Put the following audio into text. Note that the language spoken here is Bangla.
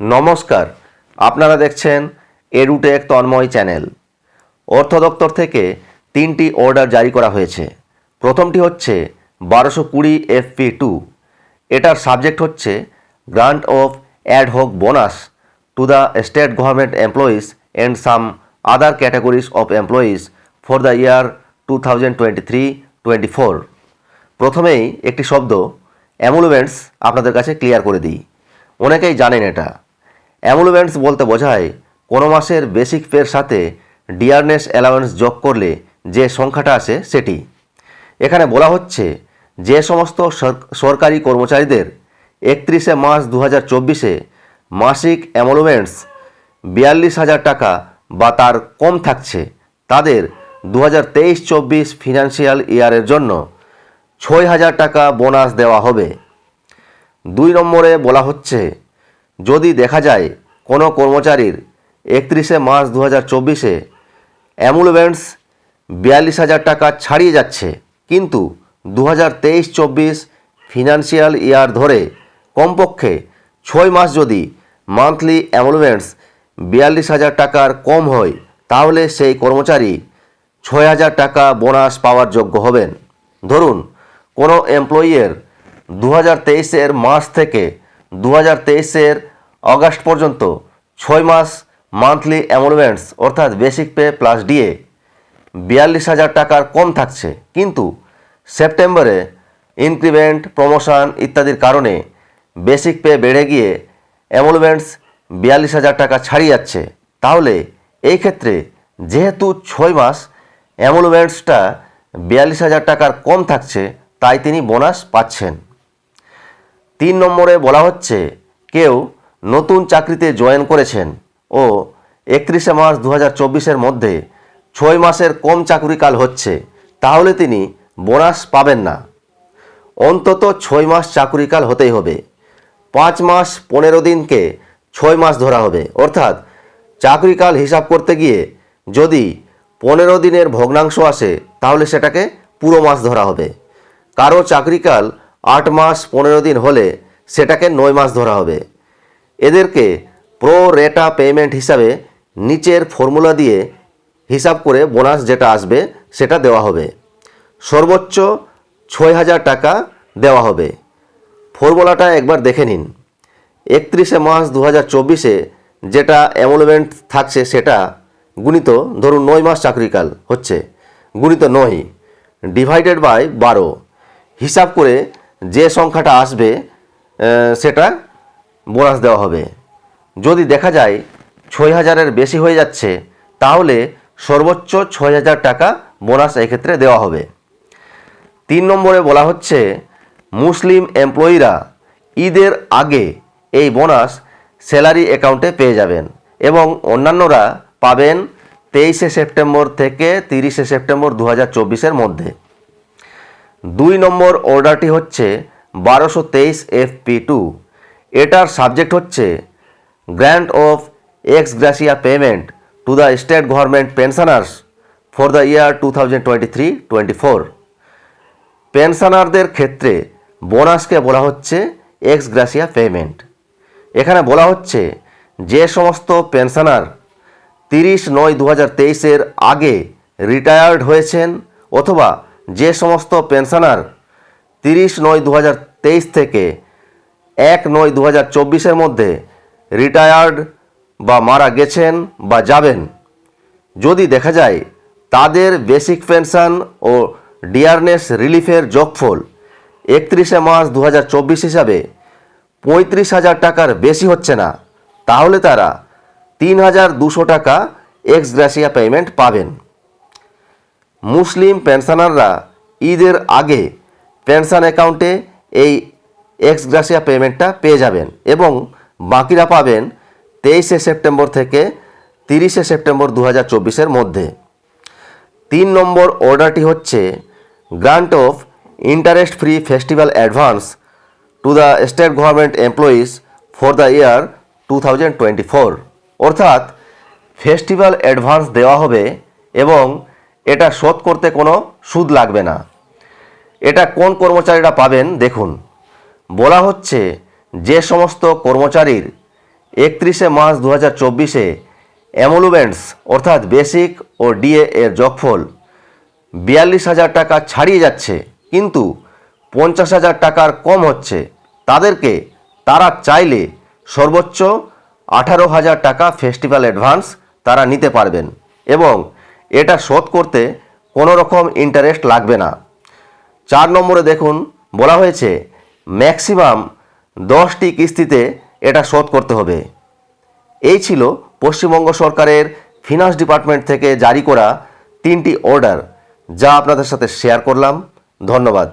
নমস্কার, আপনারা দেখছেন এডুটেক তন্ময় চ্যানেল। অর্থ দপ্তর থেকে তিনটি অর্ডার জারি করা হয়েছে। প্রথমটি হচ্ছে বারোশো কুড়ি এফপি টু। এটার সাবজেক্ট হচ্ছে grant of ad hoc bonus to the state government employees and some other categories of employees for the year two thousand twenty three, twenty four. প্রথমেই একটি শব্দ, অ্যামুলুমেন্টস, আপনাদের কাছে ক্লিয়ার করে দিই। অনেকেই জানেন এটা। অ্যামুলুমেন্টস বলতে বোঝায়, কোনো মাসের বেসিক পের সাথে ডিয়ারনেস অ্যালাউয়েন্স যোগ করলে যে সংখ্যাটা আসে সেটি। এখানে বলা হচ্ছে, যে সমস্ত সরকারি কর্মচারীদের একত্রিশে মার্চ দু হাজার চব্বিশে মাসিক অ্যামুলুমেন্টস বিয়াল্লিশ হাজার টাকা বা তার কম থাকছে, তাদের দু হাজার তেইশ চব্বিশ ফিনান্সিয়াল ইয়ারের জন্য ছয় হাজার টাকা বোনাস দেওয়া হবে। দুই নম্বরে বলা হচ্ছে, যদি দেখা যায় কোনো কর্মচারীর একত্রিশে মার্চ দু হাজার চব্বিশে অ্যামুলুমেন্টস বিয়াল্লিশ হাজার টাকা ছাড়িয়ে যাচ্ছে। কিন্তু দু হাজার তেইশ চব্বিশ ফিনান্সিয়াল ইয়ার ধরে কমপক্ষে ছয় মাস যদি মান্থলি অ্যামুলুমেন্টস বিয়াল্লিশ হাজার টাকার কম হয়, তাহলে সেই কর্মচারী ছয় হাজার টাকা বোনাস পাওয়ার যোগ্য হবেন। ধরুন, কোনো এমপ্লয়ির দু হাজার তেইশের মার্চ থেকে দু হাজার তেইশের অগাস্ট পর্যন্ত ছয় মাস মান্থলি অ্যামুলমেন্টস অর্থাৎ বেসিক পে প্লাস ডিএ বিয়াল্লিশ হাজার টাকার কম থাকছে। কিন্তু সেপ্টেম্বরে ইনক্রিমেন্ট প্রমোশন ইত্যাদির কারণে বেসিক পে বেড়ে গিয়ে অ্যামুলমেন্টস বিয়াল্লিশ হাজার টাকা ছাড়িয়ে যাচ্ছে। তাহলে এই ক্ষেত্রে যেহেতু ছয় মাস অ্যামুলমেন্টসটা বিয়াল্লিশ হাজার টাকার কম থাকছে, তাই তিনি বোনাস পাচ্ছেন। তিন নম্বরে বলা হচ্ছে কেউ নতুন চাকরিতে জয়েন করেছেন ও একত্রিশে মার্চ দু হাজার মধ্যে ছয় মাসের কম চাকরিকাল হচ্ছে, তাহলে তিনি বোনাস পাবেন না। অন্তত ছয় মাস চাকরিকাল হতেই হবে। পাঁচ মাস পনেরো দিনকে ছয় মাস ধরা হবে। অর্থাৎ চাকরিকাল হিসাব করতে গিয়ে যদি পনেরো দিনের ভগ্নাংশ আসে, তাহলে সেটাকে পুরো মাস ধরা হবে। কারও চাকরিকাল আট মাস পনেরো দিন হলে সেটাকে নয় মাস ধরা হবে। এদেরকে প্রো রেটা পেমেন্ট হিসাবে নিচের ফর্মুলা দিয়ে হিসাব করে বোনাস যেটা আসবে, সেটা দেওয়া হবে। সর্বোচ্চ ছয় হাজার টাকা দেওয়া হবে। ফর্মুলাটা একবার দেখে নিন। একত্রিশে মার্চ দু হাজার চব্বিশে যেটা অ্যামুলমেন্ট থাকছে, সেটা গুণিত ধরুন নয় মাস চাকরিকাল হচ্ছে, গুণিত নয় ডিভাইডেড বাই বারো। হিসাব করে যে সংখ্যাটা আসবে সেটা বোনাস দেওয়া হবে। যদি দেখা যায় ছয় হাজারের বেশি হয়ে যাচ্ছে, তাহলে সর্বোচ্চ ছয় হাজার টাকা বোনাস এক্ষেত্রে দেওয়া হবে। তিন নম্বরে বলা হচ্ছে, মুসলিম এমপ্লয়িরা ঈদের আগে এই বোনাস স্যালারি অ্যাকাউন্টে পেয়ে যাবেন এবং অন্যান্যরা পাবেন তেইশে সেপ্টেম্বর থেকে তিরিশে সেপ্টেম্বর দু হাজার মধ্যে। দুই নম্বর অর্ডারটি হচ্ছে বারোশো তেইশ এফপি টু। এটার সাবজেক্ট হচ্ছে grant of ex gratia payment to the state government pensioners for the year two thousand twenty three twenty four পেনশনারদের ক্ষেত্রে বোনাসকে বলা হচ্ছে এক্স গ্রাসিয়া পেমেন্ট এখানে বলা হচ্ছে যে সমস্ত পেনশনার তিরিশ নয় দু হাজার তেইশের আগে রিটায়ার্ড হয়েছেন অথবা যে সমস্ত পেনশনার তিরিশ নয় দু হাজার তেইশ থেকে এক নয় দু হাজার চব্বিশের মধ্যে রিটায়ার্ড বা মারা গেছেন বা যাবেন। যদি দেখা যায়, তাদের বেসিক পেনশন ও ডিয়ারনেস রিলিফের যোগফল একত্রিশে মার্চ দু হাজার চব্বিশ হিসাবে পঁয়ত্রিশ হাজার টাকার বেশি হচ্ছে না, তাহলে তারা তিন হাজার দুশো টাকা এক্স গ্রাসিয়া পেমেন্ট পাবেন। মুসলিম পেনশনাররা ঈদের আগে পেনশন অ্যাকাউন্টে এই এক্স গ্রাসিয়া পেমেন্টটা পেয়ে যাবেন এবং বাকিরা পাবেন তেইশে সেপ্টেম্বর থেকে তিরিশে সেপ্টেম্বর দু হাজার মধ্যে। তিন নম্বর অর্ডারটি হচ্ছে grant of interest free festival advance to the state government employees for the year two অর্থাৎ ফেস্টিভ্যাল অ্যাডভান্স দেওয়া হবে এবং এটা শোধ করতে কোনো সুদ লাগবে না। এটা কোন কর্মচারীরা পাবেন দেখুন। বলা হচ্ছে যে সমস্ত কর্মচারীর একত্রিশে মার্চ দু হাজার চব্বিশে অ্যামোলুমেন্টস অর্থাৎ বেসিক ও ডিএ এর যোগফল বিয়াল্লিশ হাজার টাকা ছাড়িয়ে যাচ্ছে, কিন্তু পঞ্চাশ হাজার টাকার কম হচ্ছে। তাদেরকে তারা চাইলে সর্বোচ্চ আঠারো হাজার টাকা ফেস্টিভ্যাল অ্যাডভান্স তারা নিতে পারবেন এবং এটা শোধ করতে কোনো রকম ইন্টারেস্ট লাগবে না। চার নম্বরে দেখুন, বলা হয়েছে ম্যাক্সিমাম দশটি কিস্তিতে এটা শোধ করতে হবে। এই ছিল পশ্চিমবঙ্গ সরকারের ফিনান্স ডিপার্টমেন্ট থেকে জারি করা তিনটি অর্ডার যা আপনাদের সাথে শেয়ার করলাম। ধন্যবাদ।